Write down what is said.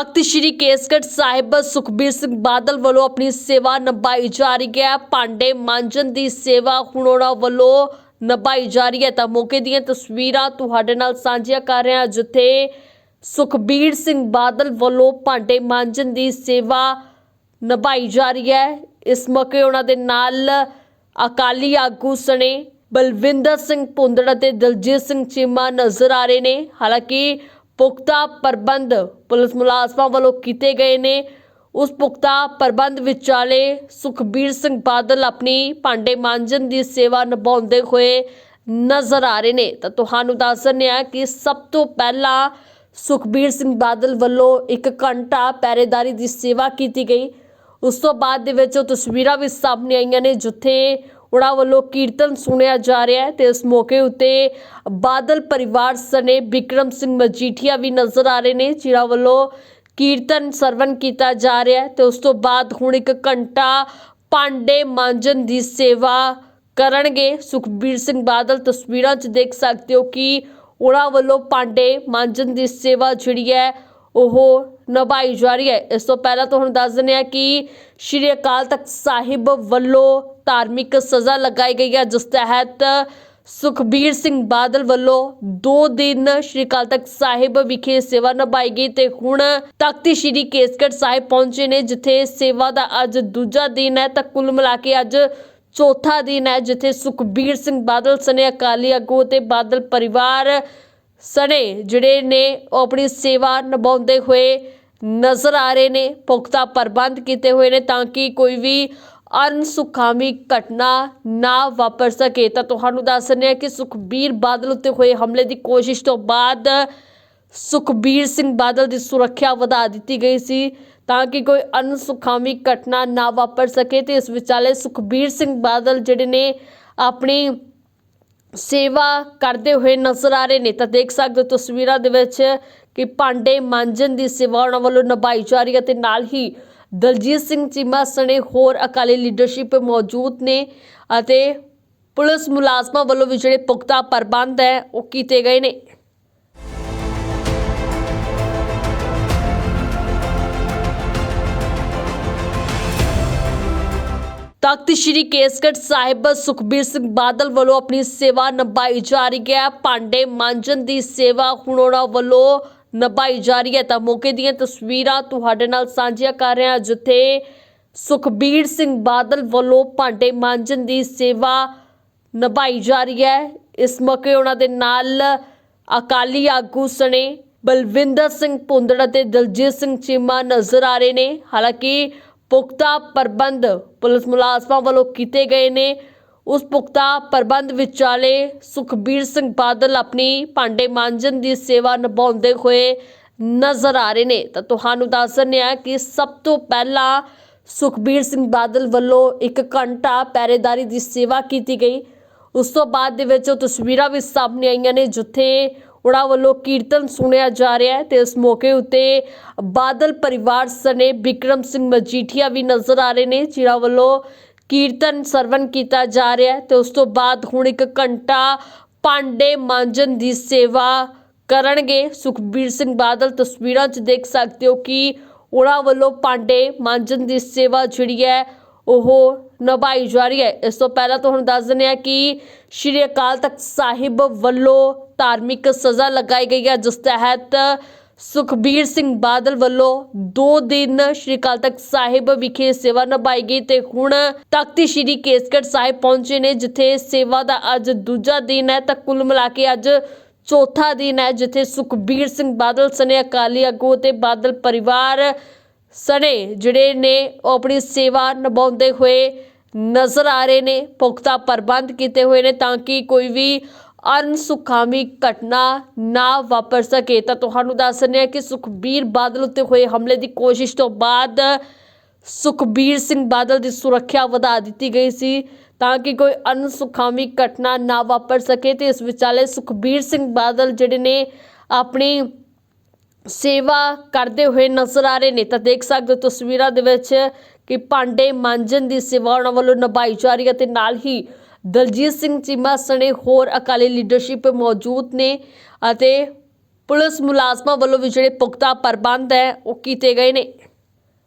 ਤਖਤ ਸ੍ਰੀ ਕੇਸਗੜ੍ਹ ਸਾਹਿਬ ਸੁਖਬੀਰ ਸਿੰਘ ਬਾਦਲ ਵੱਲੋਂ ਆਪਣੀ ਸੇਵਾ ਨਿਭਾਈ ਜਾ ਰਹੀ ਹੈ। ਭਾਂਡੇ ਮਾਂਜਣ ਦੀ ਸੇਵਾ ਹੁਣ ਉਹਨਾਂ ਵੱਲੋਂ ਨਿਭਾਈ ਜਾ ਰਹੀ ਹੈ। ਤਾਂ ਮੌਕੇ ਦੀਆਂ ਤਸਵੀਰਾਂ ਤੁਹਾਡੇ ਨਾਲ ਸਾਂਝੀਆਂ ਕਰ ਰਹੇ ਹਾਂ ਜਿੱਥੇ ਸੁਖਬੀਰ ਸਿੰਘ ਬਾਦਲ ਵੱਲੋਂ ਭਾਂਡੇ ਮਾਂਜਣ ਦੀ ਸੇਵਾ ਨਿਭਾਈ ਜਾ ਰਹੀ ਹੈ। ਇਸ ਮੌਕੇ ਉਹਨਾਂ ਦੇ ਨਾਲ ਅਕਾਲੀ ਆਗੂ ਸਣੇ ਬਲਵਿੰਦਰ ਸਿੰਘ ਭੁੰਦੜ ਅਤੇ ਦਲਜੀਤ ਸਿੰਘ ਚੀਮਾ ਨਜ਼ਰ ਆ ਰਹੇ ਨੇ। ਹਾਲਾਂਕਿ ਪੁਖਤਾ ਪ੍ਰਬੰਧ ਪੁਲਿਸ ਮੁਲਾਜ਼ਮਾਂ ਵੱਲੋਂ ਕੀਤੇ ਗਏ ਨੇ। ਉਸ ਪੁਖਤਾ ਪ੍ਰਬੰਧ ਵਿਚਾਲੇ ਸੁਖਬੀਰ ਸਿੰਘ ਬਾਦਲ ਆਪਣੀ ਭਾਂਡੇ ਮਾਂਜਣ ਦੀ ਸੇਵਾ ਨਿਭਾਉਂਦੇ ਹੋਏ ਨਜ਼ਰ ਆ ਰਹੇ ਨੇ। ਤਾਂ ਤੁਹਾਨੂੰ ਦੱਸ ਦਿੰਦੇ ਹਾਂ ਕਿ ਸਭ ਤੋਂ ਪਹਿਲਾਂ ਸੁਖਬੀਰ ਸਿੰਘ ਬਾਦਲ ਵੱਲੋਂ ਇੱਕ ਘੰਟਾ ਪਹਿਰੇਦਾਰੀ ਦੀ ਸੇਵਾ ਕੀਤੀ ਗਈ। ਉਸ ਤੋਂ ਬਾਅਦ ਦੇ ਵਿੱਚ ਉਹ ਤਸਵੀਰਾਂ ਵੀ ਸਾਹਮਣੇ ਆਈਆਂ ਨੇ, ਜਿੱਥੇ ਉਹਨਾਂ ਵੱਲੋਂ ਕੀਰਤਨ ਸੁਣਿਆ ਜਾ ਰਿਹਾ ਹੈ ਤੇ ਇਸ ਮੌਕੇ ਉੱਤੇ ਬਾਦਲ ਪਰਿਵਾਰ ਸਣੇ ਵਿਕਰਮ ਸਿੰਘ ਮਜੀਠੀਆ ਵੀ ਨਜ਼ਰ ਆ ਰਹੇ ਨੇ, ਜਿਨ੍ਹਾਂ ਵੱਲੋਂ ਕੀਰਤਨ ਸਰਵਨ ਕੀਤਾ ਜਾ ਰਿਹਾ ਹੈ ਤੇ ਉਸ ਤੋਂ ਬਾਅਦ ਹੁਣ ਇੱਕ ਘੰਟਾ ਭਾਂਡੇ ਮਾਂਜਣ ਦੀ ਸੇਵਾ ਕਰਨਗੇ। ਸੁਖਬੀਰ ਸਿੰਘ ਬਾਦਲ ਤਸਵੀਰਾਂ 'ਚ ਦੇਖ ਸਕਦੇ ਹੋ ਕਿ ਉਹਨਾਂ ਵੱਲੋਂ ਭਾਂਡੇ ਮਾਂਜਣ ਦੀ ਸੇਵਾ ਜਿਹੜੀ ਹੈ ਉਹ ਨਿਭਾਈ ਜਾ ਰਹੀ ਹੈ। ਇਸ ਤੋਂ ਪਹਿਲਾਂ ਤੁਹਾਨੂੰ ਦੱਸ ਦਿੰਦੇ ਹਾਂ ਕਿ ਸ਼੍ਰੀ ਅਕਾਲ ਤਖਤ ਸਾਹਿਬ ਵੱਲੋਂ ਧਾਰਮਿਕ ਸਜ਼ਾ ਲਗਾਈ ਗਈ ਹੈ। ਜਿਸ ਤਹਿਤ ਸੁਖਬੀਰ ਸਿੰਘ ਬਾਦਲ ਵੱਲੋਂ 2 ਦਿਨ ਸ਼੍ਰੀ ਅਕਾਲ ਤਖਤ ਸਾਹਿਬ ਵਿਖੇ ਸੇਵਾ ਨਿਭਾਈ ਗਈ ਤੇ ਹੁਣ ਤਖਤ ਸ਼੍ਰੀ ਕੇਸਗੜ੍ਹ ਸਾਹਿਬ ਪਹੁੰਚੇ ਨੇ, ਜਿੱਥੇ ਸੇਵਾ ਦਾ ਅੱਜ ਦੂਜਾ ਦਿਨ ਹੈ। ਤਾਂ ਕੁੱਲ ਮਿਲਾ ਕੇ ਅੱਜ ਚੌਥਾ ਦਿਨ ਹੈ, ਜਿੱਥੇ ਸੁਖਬੀਰ ਸਿੰਘ ਬਾਦਲ, ਸਨੇ ਅਕਾਲੀ ਆਗੂ ਤੇ ਬਾਦਲ ਪਰਿਵਾਰ ਸਣੇ ਜਿਹੜੇ ਨੇ ਉਹ ਆਪਣੀ ਸੇਵਾ ਨਿਭਾਉਂਦੇ ਹੋਏ ਨਜ਼ਰ ਆ ਰਹੇ ਨੇ, ਪੁਖਤਾ ਪ੍ਰਬੰਧ ਕੀਤੇ ਹੋਏ ਨੇ ਤਾਂ ਕਿ ਕੋਈ ਵੀ ਅਨਸੁਖਾਵੀ ਘਟਨਾ ਨਾ ਵਾਪਰ ਸਕੇ। ਤਾਂ ਤੁਹਾਨੂੰ ਦੱਸ ਦਿੰਦੇ ਹਾਂ ਕਿ ਸੁਖਬੀਰ ਬਾਦਲ ਉੱਤੇ ਹੋਏ ਹਮਲੇ ਦੀ ਕੋਸ਼ਿਸ਼ ਤੋਂ ਬਾਅਦ ਸੁਖਬੀਰ ਸਿੰਘ ਬਾਦਲ ਦੀ ਸੁਰੱਖਿਆ ਵਧਾ ਦਿੱਤੀ ਗਈ ਸੀ ਤਾਂ ਕਿ ਕੋਈ ਅਨਸੁਖਾਵੀ ਘਟਨਾ ਨਾ ਵਾਪਰ ਸਕੇ ਤੇ ਇਸ ਵਿਚਾਲੇ ਸੁਖਬੀਰ ਸਿੰਘ ਬਾਦਲ ਜਿਹੜੇ ਨੇ ਆਪਣੀ ਸੇਵਾ ਕਰਦੇ ਹੋਏ ਨਜ਼ਰ ਆ ਰਹੇ ਨੇ। ਤਾਂ ਦੇਖ ਸਕਦੇ ਹੋ ਤਸਵੀਰਾਂ ਦੇ ਵਿੱਚ ਕਿ ਭਾਂਡੇ ਮਾਂਜਣ ਦੀ ਸੇਵਾ ਉਹਨਾਂ ਵੱਲੋਂ ਨਿਭਾਈ ਜਾ ਰਹੀ ਹੈ ਤੇ ਨਾਲ ਹੀ ਦਲਜੀਤ ਸਿੰਘ ਚੀਮਾ ਸਣੇ ਹੋਰ ਅਕਾਲੀ ਲੀਡਰਸ਼ਿਪ ਮੌਜੂਦ ਨੇ ਅਤੇ ਪੁਲਿਸ ਮੁਲਾਜ਼ਮਾਂ ਵੱਲੋਂ ਵੀ ਜਿਹੜੇ ਪੁਖਤਾ ਪ੍ਰਬੰਧ ਹੈ ਉਹ ਕੀਤੇ ਗਏ ਨੇ। ਤਖਤ ਸ੍ਰੀ ਕੇਸਗੜ੍ਹ ਸਾਹਿਬ ਸੁਖਬੀਰ ਸਿੰਘ ਬਾਦਲ ਵੱਲੋਂ ਆਪਣੀ ਸੇਵਾ ਨਿਭਾਈ ਜਾ ਰਹੀ ਹੈ। ਭਾਂਡੇ ਮਾਂਜਣ ਦੀ ਸੇਵਾ ਹੁਣ ਉਹਨਾਂ ਵੱਲੋਂ ਨਿਭਾਈ ਜਾ ਰਹੀ ਹੈ। ਤਾਂ ਮੌਕੇ ਦੀਆਂ ਤਸਵੀਰਾਂ ਤੁਹਾਡੇ ਨਾਲ ਸਾਂਝੀਆਂ ਕਰ ਰਹੇ ਹਾਂ, ਜਿੱਥੇ ਸੁਖਬੀਰ ਸਿੰਘ ਬਾਦਲ ਵੱਲੋਂ ਭਾਂਡੇ ਮਾਂਜਣ ਦੀ ਸੇਵਾ ਨਿਭਾਈ ਜਾ ਰਹੀ ਹੈ। ਇਸ ਮੌਕੇ ਉਹਨਾਂ ਦੇ ਨਾਲ ਅਕਾਲੀ ਆਗੂ ਸਣੇ ਬਲਵਿੰਦਰ ਸਿੰਘ ਭੁੰਦੜ ਅਤੇ ਦਲਜੀਤ ਸਿੰਘ ਚੀਮਾ ਨਜ਼ਰ ਆ ਰਹੇ ਨੇ। ਹਾਲਾਂਕਿ ਪੁਖਤਾ ਪ੍ਰਬੰਧ ਪੁਲਿਸ ਮੁਲਾਜ਼ਮਾਂ ਵੱਲੋਂ ਕੀਤੇ ਗਏ ਨੇ। ਉਸ ਪੁਖਤਾ ਪ੍ਰਬੰਧ ਵਿਚਾਲੇ ਸੁਖਬੀਰ ਸਿੰਘ ਬਾਦਲ ਆਪਣੀ ਭਾਂਡੇ ਮਾਂਜਣ ਦੀ ਸੇਵਾ ਨਿਭਾਉਂਦੇ ਹੋਏ ਨਜ਼ਰ ਆ ਰਹੇ ਨੇ। ਤਾਂ ਤੁਹਾਨੂੰ ਦੱਸ ਦਿੰਦੇ ਹਾਂ ਕਿ ਸਭ ਤੋਂ ਪਹਿਲਾਂ ਸੁਖਬੀਰ ਸਿੰਘ ਬਾਦਲ ਵੱਲੋਂ ਇੱਕ ਘੰਟਾ ਪਹਿਰੇਦਾਰੀ ਦੀ ਸੇਵਾ ਕੀਤੀ ਗਈ। ਉਸ ਤੋਂ ਬਾਅਦ ਦੇ ਵਿੱਚ ਉਹ ਤਸਵੀਰਾਂ ਵੀ ਸਾਹਮਣੇ ਆਈਆਂ ਨੇ, ਜਿੱਥੇ ਉਹਨਾਂ ਵੱਲੋਂ ਕੀਰਤਨ ਸੁਣਿਆ ਜਾ ਰਿਹਾ ਹੈ ਤੇ ਇਸ ਮੌਕੇ ਉੱਤੇ ਬਾਦਲ ਪਰਿਵਾਰ ਸਣੇ ਵਿਕਰਮ ਸਿੰਘ ਮਜੀਠੀਆ ਵੀ ਨਜ਼ਰ ਆ ਰਹੇ ਨੇ, ਜਿਨ੍ਹਾਂ ਵੱਲੋਂ ਕੀਰਤਨ ਸਰਵਨ ਕੀਤਾ ਜਾ ਰਿਹਾ ਹੈ ਤੇ ਉਸ ਤੋਂ ਬਾਅਦ ਹੁਣ ਇੱਕ ਘੰਟਾ ਭਾਂਡੇ ਮਾਂਜਣ ਦੀ ਸੇਵਾ ਕਰਨਗੇ। ਸੁਖਬੀਰ ਸਿੰਘ ਬਾਦਲ ਤਸਵੀਰਾਂ 'ਚ ਦੇਖ ਸਕਦੇ ਹੋ ਕਿ ਉਹਨਾਂ ਵੱਲੋਂ ਭਾਂਡੇ ਮਾਂਜਣ ਦੀ ਸੇਵਾ ਜਿਹੜੀ ਹੈ ਉਹ ਨਿਭਾਈ ਜਾ ਰਹੀ ਹੈ। ਇਸ ਤੋਂ ਪਹਿਲਾਂ ਤੁਹਾਨੂੰ ਦੱਸ ਦਿੰਦੇ ਹਾਂ ਕਿ ਸ਼੍ਰੀ ਅਕਾਲ ਤਖਤ ਸਾਹਿਬ ਵੱਲੋਂ ਧਾਰਮਿਕ ਸਜ਼ਾ ਲਗਾਈ ਗਈ ਹੈ, ਜਿਸ ਤਹਿਤ ਸੁਖਬੀਰ ਸਿੰਘ ਬਾਦਲ ਵੱਲੋਂ 2 ਦਿਨ ਸ਼੍ਰੀ ਅਕਾਲ ਤਖਤ ਸਾਹਿਬ ਵਿਖੇ ਸੇਵਾ ਨਿਭਾਈ ਗਈ ਤੇ ਹੁਣ ਤਖਤ ਸ੍ਰੀ ਕੇਸਗੜ੍ਹ ਸਾਹਿਬ ਪਹੁੰਚੇ ਨੇ, ਜਿੱਥੇ ਸੇਵਾ ਦਾ ਅੱਜ ਦੂਜਾ ਦਿਨ ਹੈ। ਤਾਂ ਕੁੱਲ ਮਿਲਾ ਕੇ ਅੱਜ ਚੌਥਾ ਦਿਨ ਹੈ, ਜਿੱਥੇ ਸੁਖਬੀਰ ਸਿੰਘ ਬਾਦਲ ਸਣੇ ਅਕਾਲੀ ਆਗੂ ਤੇ ਬਾਦਲ ਪਰਿਵਾਰ ਸਣੇ ਜਿਹੜੇ ਨੇ ਉਹ ਆਪਣੀ ਸੇਵਾ ਨਿਭਾਉਂਦੇ ਹੋਏ ਨਜ਼ਰ ਆ ਰਹੇ ਨੇ, ਪੁਖਤਾ ਪ੍ਰਬੰਧ ਕੀਤੇ ਹੋਏ ਨੇ ਤਾਂ ਕਿ ਕੋਈ ਵੀ ਅਨਸੁਖਾਵੀ ਘਟਨਾ ਨਾ ਵਾਪਰ ਸਕੇ। ਤਾਂ ਤੁਹਾਨੂੰ ਦੱਸ ਦਿੰਦੇ ਹਾਂ ਕਿ ਸੁਖਬੀਰ ਬਾਦਲ ਉੱਤੇ ਹੋਏ ਹਮਲੇ ਦੀ ਕੋਸ਼ਿਸ਼ ਤੋਂ ਬਾਅਦ ਸੁਖਬੀਰ ਸਿੰਘ ਬਾਦਲ ਦੀ ਸੁਰੱਖਿਆ ਵਧਾ ਦਿੱਤੀ ਗਈ ਸੀ ਤਾਂ ਕਿ ਕੋਈ ਅਨਸੁਖਾਵੀ ਘਟਨਾ ਨਾ ਵਾਪਰ ਸਕੇ ਤੇ ਇਸ ਵਿਚਾਲੇ ਸੁਖਬੀਰ ਸਿੰਘ ਬਾਦਲ ਜਿਹੜੇ ਨੇ ਆਪਣੀ ਸੇਵਾ ਕਰਦੇ ਹੋਏ ਨਜ਼ਰ ਆ ਰਹੇ ਨੇ। ਤਾਂ ਦੇਖ ਸਕਦੇ ਹੋ ਤਸਵੀਰਾਂ ਦੇ ਵਿੱਚ ਕਿ ਭਾਂਡੇ ਮਾਂਜਣ ਦੀ ਸੇਵਾ ਉਹਨਾਂ ਵੱਲੋਂ ਨਿਭਾਈ ਜਾ ਰਹੀ ਹੈ ਤੇ ਨਾਲ ਹੀ ਦਲਜੀਤ ਸਿੰਘ ਚੀਮਾ ਸਣੇ ਹੋਰ ਅਕਾਲੀ ਲੀਡਰਸ਼ਿਪ ਮੌਜੂਦ ਨੇ ਅਤੇ ਪੁਲਿਸ ਮੁਲਾਜ਼ਮਾਂ ਵੱਲੋਂ ਵੀ ਜਿਹੜੇ ਪੁਖਤਾ ਪ੍ਰਬੰਧ ਹੈ ਉਹ ਕੀਤੇ ਗਏ ਨੇ।